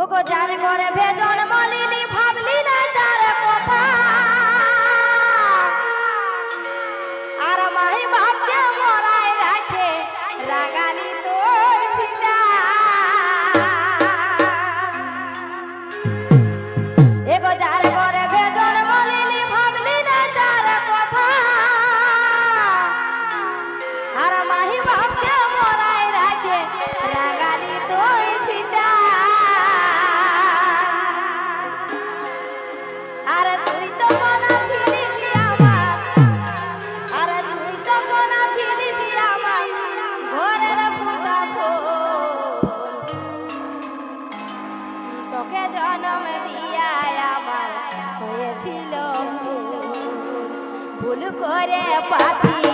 ওগো যার করে বেজন মলিলি ভাবলি না ভুল করে পাচি